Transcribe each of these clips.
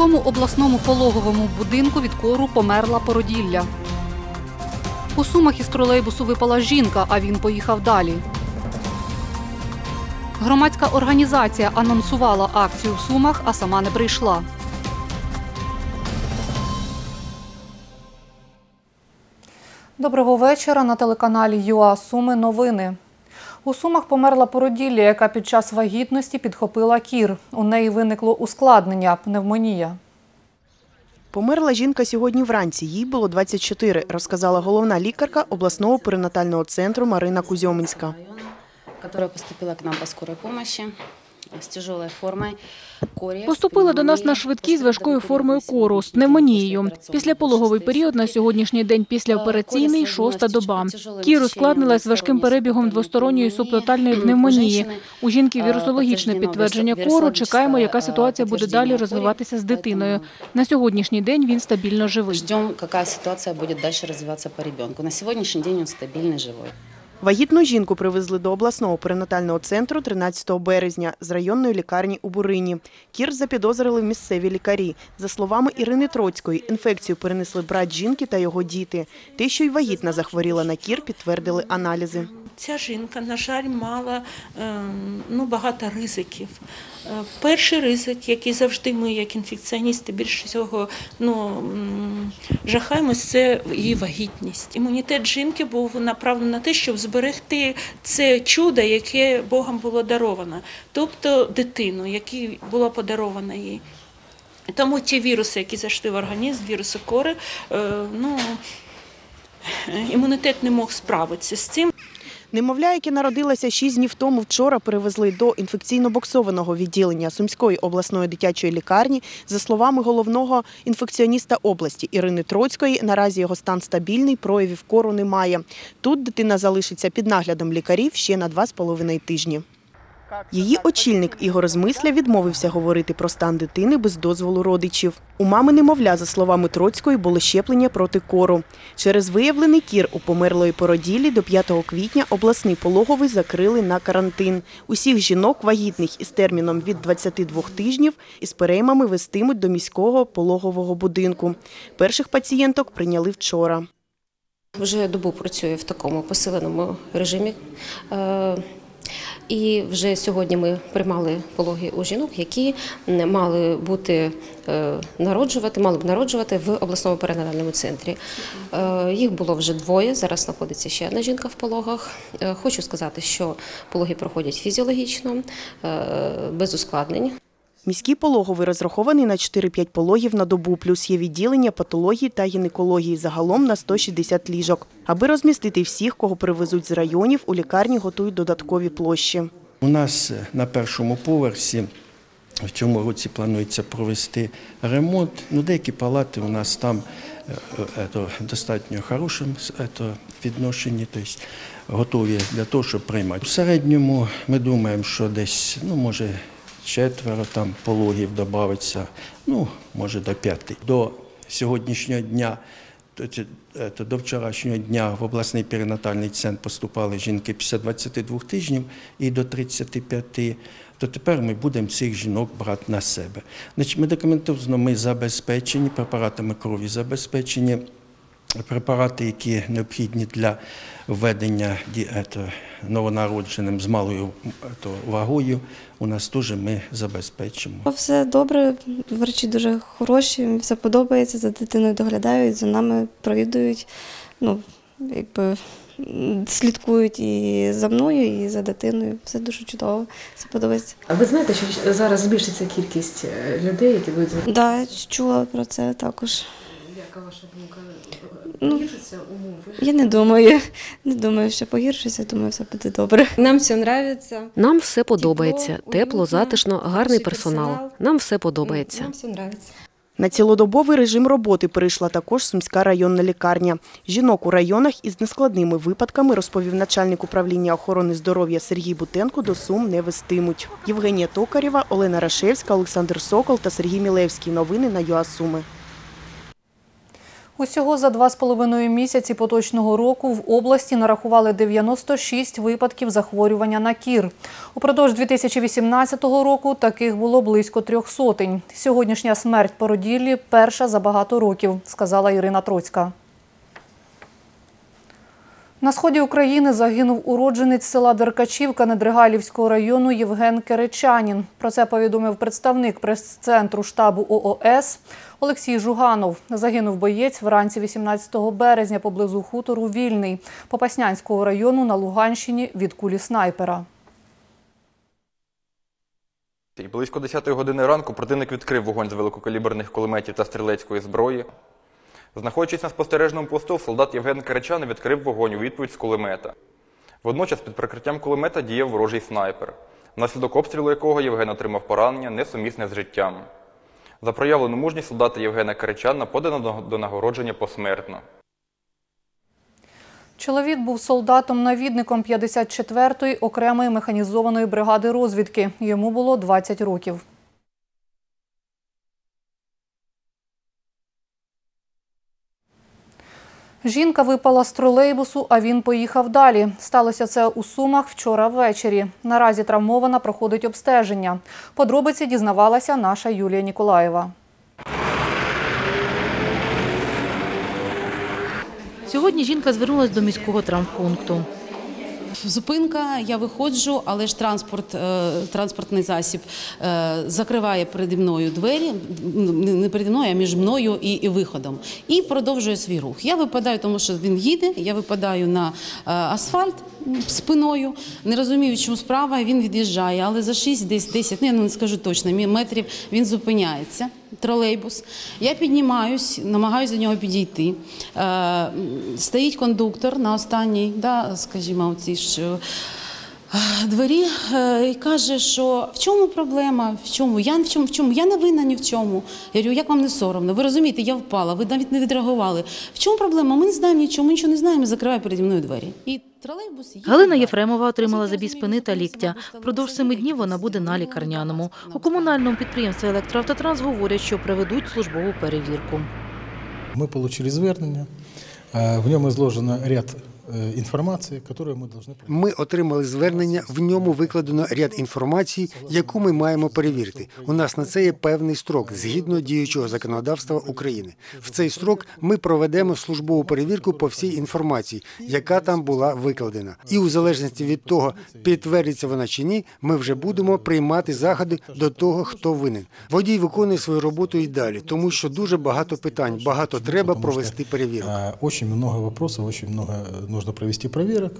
Сумському обласному пологовому будинку від кору померла породілля. У Сумах із тролейбусу випала жінка, а він поїхав далі. Громадська організація анонсувала акцію в Сумах, а сама не прийшла. Доброго вечора на телеканалі ЮА Суми новини. У Сумах померла породілля, яка під час вагітності підхопила кір. У неї виникло ускладнення пневмонія. Померла жінка сьогодні вранці. Їй було 24, розказала головна лікарка обласного перинатального центру Марина Кузьоминська. которая поступила к нам по скорой помощи Поступила до нас на швидкій з важкою формою кору з пневмонією. Післяпологовий період на сьогоднішній день післяопераційний – шоста доба. Кір ускладнилась з важким перебігом двосторонньої субтотальної пневмонії. У жінки вірусологічне підтвердження кору. Чекаємо, яка ситуація буде далі розвиватися з дитиною. На сьогоднішній день він стабільно живий. Ждем, какая ситуация будет дальше развиваться по ребенку. На сегодняшний день он стабильный, живой. Вагітну жінку привезли до обласного перинатального центру 13 березня з районної лікарні у Бурині. Кір запідозрили місцеві лікарі. За словами Ірини Троцької, інфекцію перенесли брат жінки та його діти. Те, що й вагітна захворіла на кір, підтвердили аналізи. Ця жінка, на жаль, мала ем, ну, багато ризиків. Е, Перший ризик, який завжди ми, як інфекціоністи, більше всього ну, жахаємось, це її вагітність. Імунітет жінки був направлений на те, щоб зберегти це чудо, яке Богом було даровано, тобто дитину, яка була подарована їй. Тому ті віруси, які зайшли в організм, віруси кори, е, ну, імунітет не мог справитися з цим. Немовля, яке народилося шість днів тому, вчора перевезли до інфекційно-боксованого відділення Сумської обласної дитячої лікарні. За словами головного інфекціоніста області Ірини Троцької, наразі його стан стабільний, проявів кору немає. Тут дитина залишиться під наглядом лікарів ще на 2,5 тижні. Її очільник Ігор Змисля відмовився говорити про стан дитини без дозволу родичів. У мами немовля, за словами Троцької, було щеплення проти кору. Через виявлений кір у померлої породілі до 5 квітня обласний пологовий закрили на карантин. Усіх жінок вагітних із терміном від 22 тижнів із переймами вестимуть до міського пологового будинку. Перших пацієнток прийняли вчора. Вже добу працює в такому посиленому режимі. І вже сьогодні ми приймали пологи у жінок, які мали бути е, народжувати, мали б народжувати в обласному перинатальному центрі. Е, Їх було вже двоє. Зараз знаходиться ще одна жінка в пологах. Е, Хочу сказати, що пологи проходять фізіологічно, без ускладнень. Міський пологовий розрахований на 4-5 пологів на добу, плюс є відділення патології та гінекології загалом на 160 ліжок. Аби розмістити всіх, кого привезуть з районів, у лікарні готують додаткові площі. У нас е, на першому поверсі в цьому році планується провести ремонт. Ну, деякі палати у нас там е, е, ето, достатньо хорошим ето, відношенні, тобто готові для того, щоб приймати. В середньому ми думаємо, що десь, ну, може, четверо там пологів додається, ну, може, до п'яти. До сьогоднішнього дня е, то до вчорашнього дня в обласний перинатальний центр поступали жінки після 22 тижнів і до 35, то тепер ми будемо цих жінок брати на себе. Значить, медикаментозно ми забезпечені, препаратами крові забезпечені, препарати, які необхідні для введення новонародженим з малою вагою, у нас теж ми забезпечимо. Все добре, врачі дуже хороші, все подобається, за дитиною доглядають, за нами провідують, ну, якби слідкують і за мною, і за дитиною. Все дуже чудово, все подобається. А ви знаєте, що зараз збільшиться кількість е, людей, які будуть Так, да, чула про це також. Яка ваша думка? Ну, Погіршаться умови? Я не думаю, не думаю, що погіршиться, думаю, все буде добре. Нам все нравится. Нам все подобається. Тепло, Тепло, затишно, гарний персонал. персонал. Нам все подобається. Нам все нравится. На цілодобовий режим роботи перейшла також Сумська районна лікарня. Жінок у районах із нескладними випадками, розповів начальник управління охорони здоров'я Сергій Бутенко, до Сум не вестимуть. Євгенія Токарєва, Олена Рашевська, Олександр Сокол та Сергій Мілевський. Новини на ЮА Суми. Усього за два з половиною місяці поточного року в області нарахували 96 випадків захворювання на кір. Упродовж 2018 року таких було близько трьох сотень. Сьогоднішня смерть породіллі – перша за багато років, сказала Ірина Троцька. На сході України загинув уродженець села Деркачівка Недригалівського району Євген Керечанін. Про це повідомив представник прес-центру штабу ООС Олексій Жуганов. Загинув боєць вранці 18 березня поблизу хутору Вільний Попаснянського району на Луганщині від кулі снайпера. Близько 10 години ранку противник відкрив вогонь з великокаліберних кулеметів та стрілецької зброї. Знаходячись на спостережному посту, солдат Євген Карачан відкрив вогонь у відповідь з кулемета. Водночас під прикриттям кулемета діяв ворожий снайпер, внаслідок обстрілу якого Євген отримав поранення, несумісне з життям. За проявлену мужність солдата Євгена Каричана подано до нагородження посмертно. Чоловік був солдатом-навідником 54-ї окремої механізованої бригади розвідки. Йому було 20 років. Жінка випала з тролейбусу, а він поїхав далі. Сталося це у Сумах вчора ввечері. Наразі травмована проходить обстеження. Подробиці дізнавалася наша Юлія Ніколаєва. Сьогодні жінка звернулася до міського травмпункту. Зупинка, я виходжу, але ж транспорт, е, транспортний засіб е, закриває переді мною двері, не переді мною, а між мною і, і виходом. І продовжує свій рух. Я випадаю, тому що він їде, я випадаю на е, асфальт спиною, не розумію, чому справа, він від'їжджає, але за 6, десь 10, ну я не скажу точно, метрів він зупиняється. Тролейбус. Я піднімаюсь, намагаюся до нього підійти. Е, стоїть кондуктор на останній, скажімо, оці ж. Двері е, і каже, що в чому проблема? В чому? Я в чому? В чому? Я не винна ні в чому. Я говорю, як вам не соромно? Ви розумієте, я впала, ви навіть не відреагували. В чому проблема? Ми не знаємо нічого, ми нічого не знаємо, закриває переді мною двері. І Галина. Єфремова отримала забій спини та ліктя. Впродовж семи днів вона буде на лікарняному. У комунальному підприємстві «Електроавтотранс» говорять, що проведуть службову перевірку. Мы получили звернення. Е, В ньому изложено ряд інформації, яку ми повинні Ми отримали звернення. В ньому викладено ряд інформації, яку ми маємо перевірити. У нас на це є певний строк згідно діючого законодавства України. В цей строк ми проведемо службову перевірку по всій інформації, яка там була викладена. І у залежності від того, підтвердиться вона чи ні, ми вже будемо приймати заходи до того, хто винен. Водій виконує свою роботу і далі, тому що дуже багато питань, багато треба провести перевірку. Е, Очень много вопросов, очень много е, нужно провести проверок.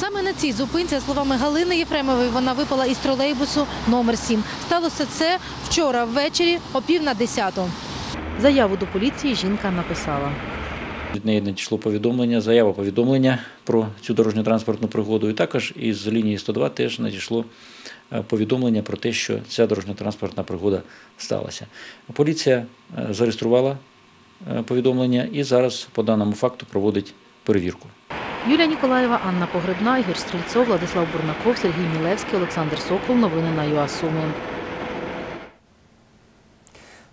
Саме на цій зупинці, за словами Галини Єфремової, вона випала із тролейбусу номер 7. Сталося це вчора ввечері о пів на десяту. Заяву до поліції жінка написала. Від неї надійшло повідомлення, заява повідомлення про цю дорожньо-транспортну пригоду. І також із лінії 102 теж надійшло е, повідомлення про те, що ця дорожньо-транспортна пригода сталася. Поліція е, зареєструвала повідомлення і зараз по даному факту проводить перевірку. Юлія Ніколаєва, Анна Погребна, Ігор Стрільцов, Владислав Бурнаков, Сергій Мілевський, Олександр Сокол. Новини на ЮА Суми.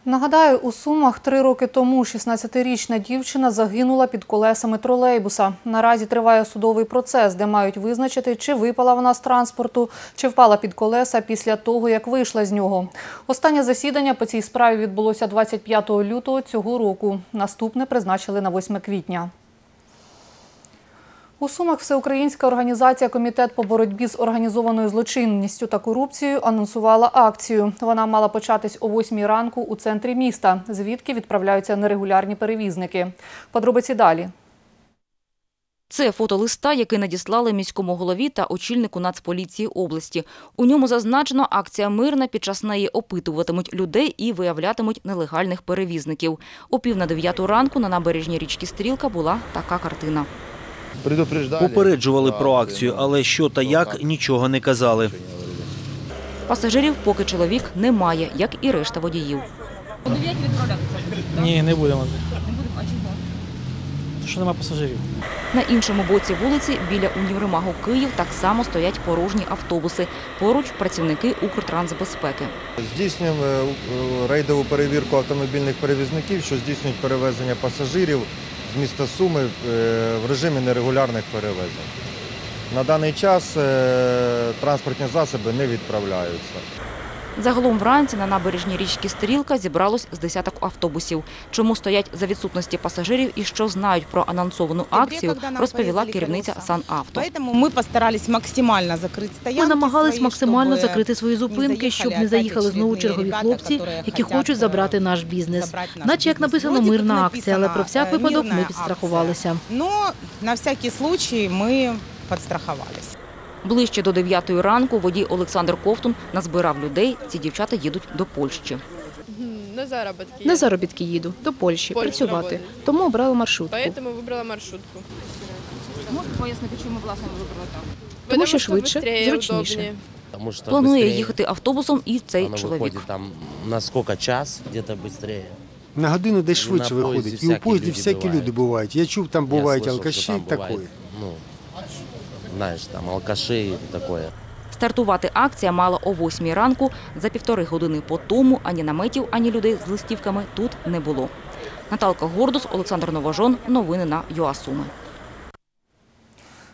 Нагадаю, у Сумах три роки тому 16-річна дівчина загинула під колесами тролейбуса. Наразі триває судовий процес, де мають визначити, чи випала вона з транспорту, чи впала під колеса після того, як вийшла з нього. Останнє засідання по цій справі відбулося 25 лютого цього року. Наступне призначили на 8 квітня. У Сумах Всеукраїнська організація Комітет по боротьбі з організованою злочинністю та корупцією анонсувала акцію. Вона мала початись о 8 ранку у центрі міста, звідки відправляються нерегулярні перевізники. Подробиці далі. Це фото листа, який надіслали міському голові та очільнику Нацполіції області. У ньому зазначено, акція мирна, під час неї опитуватимуть людей і виявлятимуть нелегальних перевізників. О пів на дев'яту ранку на набережній річки Стрілка була така картина. Попереджували про акцію, але що та як нічого не казали. Пасажирів поки чоловік немає, як і решта водіїв. Ні, не будемо. Не будемо, а чого? Що нема пасажирів. На іншому боці вулиці, біля універмагу Київ, так само стоять порожні автобуси. Поруч працівники Укртрансбезпеки. Здійснюємо е, е, рейдову перевірку автомобільних перевізників, що здійснюють перевезення пасажирів з міста Суми е, в режимі нерегулярних перевезень. На даний час е, транспортні засоби не відправляються. Загалом вранці на набережній річки Стрілка зібралось з десяток автобусів. Чому стоять за відсутності пасажирів і що знають про анонсовану акцію, розповіла керівниця Санавто. Поэтому мы постарались максимально закрыть стоянки Ми намагались свої, максимально щоб закрити свої зупинки, щоб не заїхали знову чергові хлопці, які хочуть забрати наш бізнес. Наче як написано мирна акція, але про всяк випадок ми підстрахувалися. Но на всякий случай мы подстраховались. Ближче до 9 ранку водій Олександр Ковтун назбирав людей. Ці дівчата їдуть до Польщі. На заработки. На заробітки їду до Польщі Польщу працювати, роботи. тому обрала маршрутку. Поэтому выбрала маршрутку. Можете пояснити, чому власне ви вибрали так? Тому що Потому что швидше, быстрее, зручніше. удобнее. Потому что Планує быстрее їхати автобусом і цей оно чоловік. выходит там на сколько час, где-то быстрее. На годину десь І швидше на поїзді виходить. І у всякі поїзді люди всякі бувають. люди бувають. Я чув, там Я бувають слышал, алкаші что і там бывает, такое. Ну, знаешь, там алкаши и такое. Стартувати акція мала о 8 ранку. За півтори години по тому ані наметів, ані людей з листівками тут не було. Наталка Гордус, Олександр Новожон. Новини на ЮАСуми.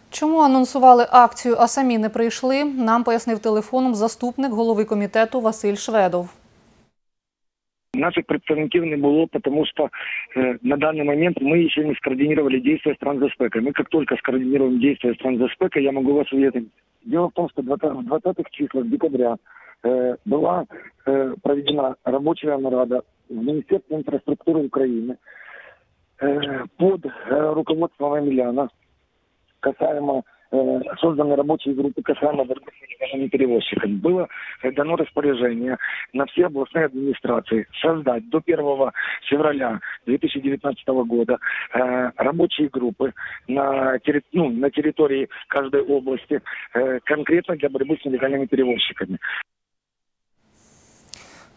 Чому анонсували акцію, а самі не прийшли, нам пояснив телефоном заступник голови комітету Василь Шведов. Наших представників не було, тому що э, на данный момент мы еще не скоординировали действия с Трансбезпекой. Мы как только скоординируем действия с Трансбезпекой, я могу вас уведомить. Дело в том, что в 20 в 20-х числах декабря э, была э, проведена рабочая нарада в Министерстве инфраструктуры Украины э, под э, руководством Емельяна касаемо э, созданной рабочей группы касаемо борьбы с нелегальными перевозчиками. Было дано распоряжение на все областные администрации создать до 1 февраля 2019 года э, рабочие группы на, терри- ну, на территории каждой области э, конкретно для борьбы с нелегальными перевозчиками.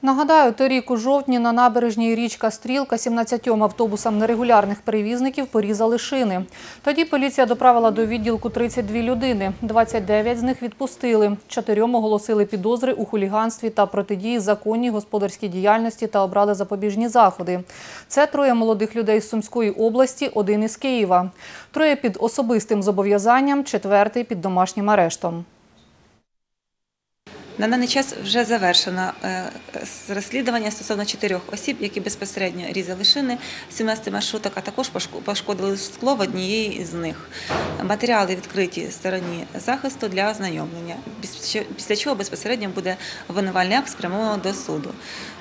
Нагадаю, торік у жовтні на набережній річка Стрілка 17 автобусам нерегулярних перевізників порізали шини. Тоді поліція доправила до відділку 32 людини. 29 з них відпустили. Чотирьом оголосили підозри у хуліганстві та протидії законній господарській діяльності та обрали запобіжні заходи. Це троє молодих людей з Сумської області, один із Києва. Троє під особистим зобов'язанням, четвертий під домашнім арештом. На даний час вже завершено е, розслідування стосовно чотирьох осіб, які безпосередньо різали шини 17 маршруток, а також пошко- пошкодили скло в однієї з них. Матеріали відкриті стороні захисту для ознайомлення, після чого безпосередньо буде обвинувальний акт спрямовано до суду.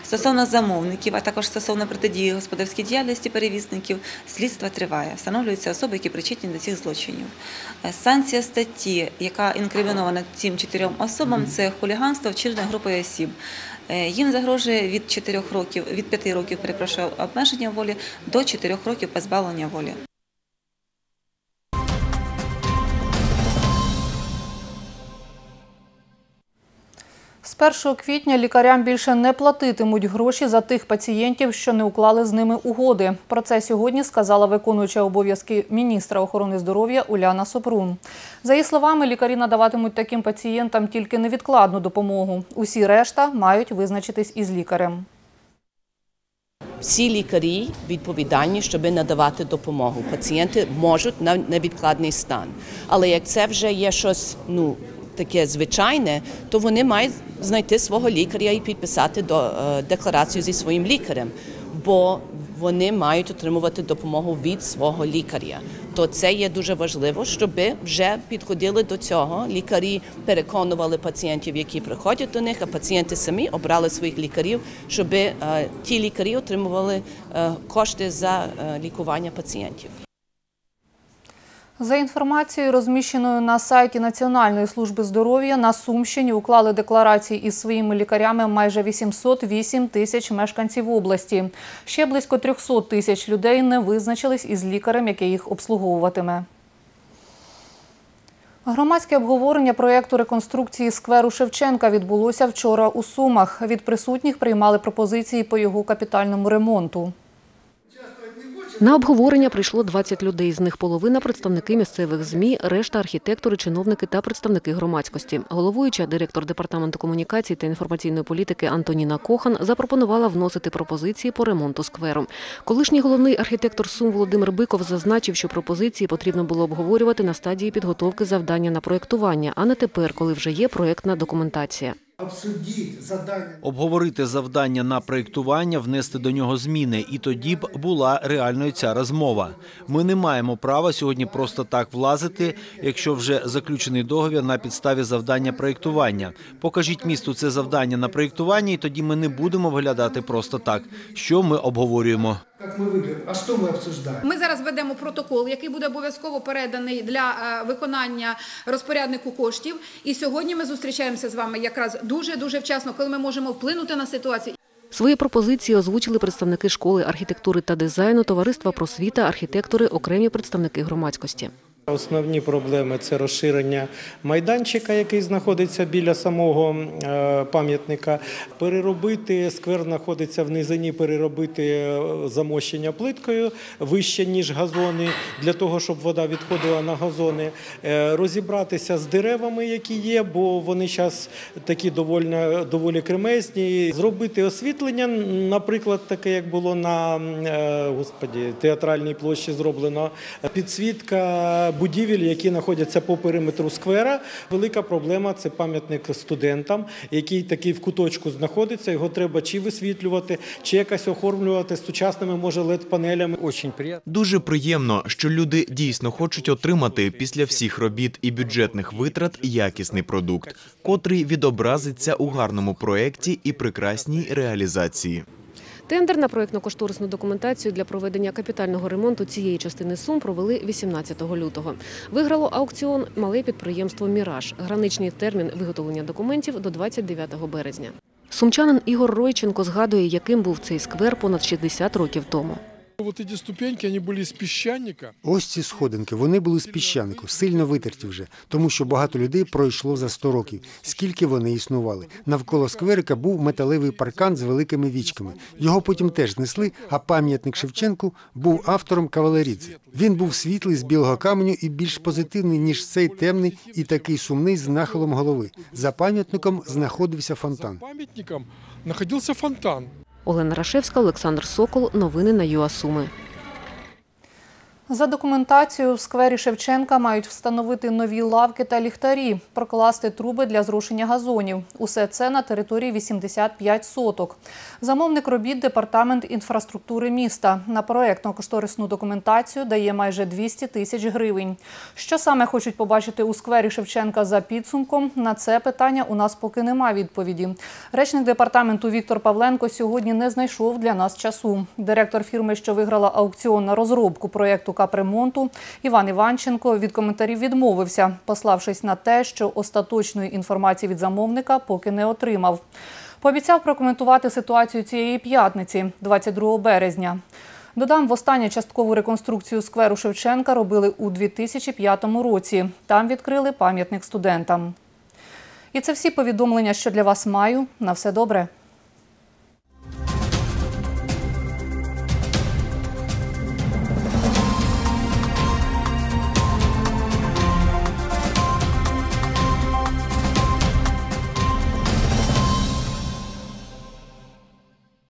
Стосовно замовників, а також стосовно протидії господарській діяльності перевізників, слідство триває. Встановлюються особи, які причетні до цих злочинів. Е, Санкція статті, яка інкримінована цим чотирьом особам, це хуліганство вчинене групою осіб. Е, Їм загрожує від 4 років, від 5 років, перепрошую, обмеження волі до 4 років позбавлення волі. З 1 квітня лікарям більше не платитимуть гроші за тих пацієнтів, що не уклали з ними угоди. Про це сьогодні сказала виконуюча обов'язки міністра охорони здоров'я Уляна Супрун. За її словами, лікарі надаватимуть таким пацієнтам тільки невідкладну допомогу. Усі решта мають визначитись із лікарем. Всі лікарі відповідальні, щоб надавати допомогу. Пацієнти можуть на невідкладний стан. Але як це вже є щось ну, таке звичайне, то вони мають знайти свого лікаря і підписати до, е, декларацію зі своїм лікарем, бо вони мають отримувати допомогу від свого лікаря. То це є дуже важливо, щоб вже підходили до цього. Лікарі переконували пацієнтів, які приходять до них, а пацієнти самі обрали своїх лікарів, щоб е, ті лікарі отримували е, кошти за лікування пацієнтів. За інформацією, розміщеною на сайті Національної служби здоров'я, на Сумщині уклали декларації із своїми лікарями майже 808 тисяч мешканців області. Ще близько 300 тисяч людей не визначились із лікарем, який їх обслуговуватиме. Громадське обговорення проєкту реконструкції скверу Шевченка відбулося вчора у Сумах. Від присутніх приймали пропозиції по його капітальному ремонту. На обговорення прийшло 20 людей, з них половина – представники місцевих ЗМІ, решта – архітектори, чиновники та представники громадськості. Головуюча, директор Департаменту комунікацій та інформаційної політики Антоніна Кохан запропонувала вносити пропозиції по ремонту скверу. Колишній головний архітектор Сум Володимир Биков зазначив, що пропозиції потрібно було обговорювати на стадії підготовки завдання на проєктування, а не тепер, коли вже є проєктна документація. Обговорити завдання на проєктування, внести до нього зміни, і тоді б була реальною ця розмова. Ми не маємо права сьогодні просто так влазити, якщо вже заключений договір на підставі завдання проєктування. Покажіть місту це завдання на проєктування, і тоді ми не будемо виглядати просто так, що ми обговорюємо. Як ми виберемо? А що ми обсуждаємо? Ми зараз ведемо протокол, який буде обов'язково переданий для е, виконання розпоряднику коштів. І сьогодні ми зустрічаємося з вами якраз дуже дуже вчасно, коли ми можемо вплинути на ситуацію. Свої пропозиції озвучили представники школи архітектури та дизайну, товариства просвіта, архітектори, окремі представники громадськості. Основні проблеми це розширення майданчика, який знаходиться біля самого е, пам'ятника. Переробити сквер знаходиться в низині, переробити е, замощення плиткою вище ніж газони, для того, щоб вода відходила на газони. Е, Розібратися з деревами, які є, бо вони зараз такі доволі, доволі кремезні. Зробити освітлення, наприклад, таке, як було на господі, театральній площі зроблено. Підсвітка будівель, які знаходяться по периметру сквера. Велика проблема це пам'ятник студентам, який такий в куточку знаходиться. Його треба чи висвітлювати, чи якось оформлювати сучасними, може, LED-панелями. Дуже приємно, що люди дійсно хочуть отримати після всіх робіт і бюджетних витрат якісний продукт, котрий відобразиться у гарному проєкті і прекрасній реалізації. Тендер на проєктно-кошторисну документацію для проведення капітального ремонту цієї частини Сум провели 18 лютого. Виграло аукціон мале підприємство «Міраж». Граничний термін виготовлення документів до 29 березня. Сумчанин Ігор Ройченко згадує, яким був цей сквер понад 60 років тому. Вот эти ступеньки, они были из песчаника. Ось ці сходинки, вони були з піщанику, сильно витерті вже, тому що багато людей пройшло за 100 років, скільки вони існували. Навколо скверика був металевий паркан з великими вічками. Його потім теж знесли, а пам'ятник Шевченку був автором кавалерідзе. Він був світлий з білого каменю і більш позитивний, ніж цей темний і такий сумний з нахилом голови. За пам'ятником знаходився фонтан. Памятником находился фонтан. Олена Рашевська, Олександр Сокол. Новини на ЮАСуми. За документацією в сквері Шевченка мають встановити нові лавки та ліхтарі, прокласти труби для зрушення газонів. Усе це на території 85 соток. Замовник робіт департамент інфраструктури міста. На проєктно-кошторисну документацію дає майже 200 тисяч гривень. Що саме хочуть побачити у сквері Шевченка за підсумком? На це питання у нас поки нема відповіді. Речник департаменту Віктор Павленко сьогодні не знайшов для нас часу. Директор фірми, що виграла аукціон на розробку проєкту капремонту, Іван Іванченко від коментарів відмовився, пославшись на те, що остаточної інформації від замовника поки не отримав. Пообіцяв прокоментувати ситуацію цієї п'ятниці, 22 березня. Додам, востаннє часткову реконструкцію скверу Шевченка робили у 2005 році. Там відкрили пам'ятник студентам. І це всі повідомлення, що для вас маю. На все добре.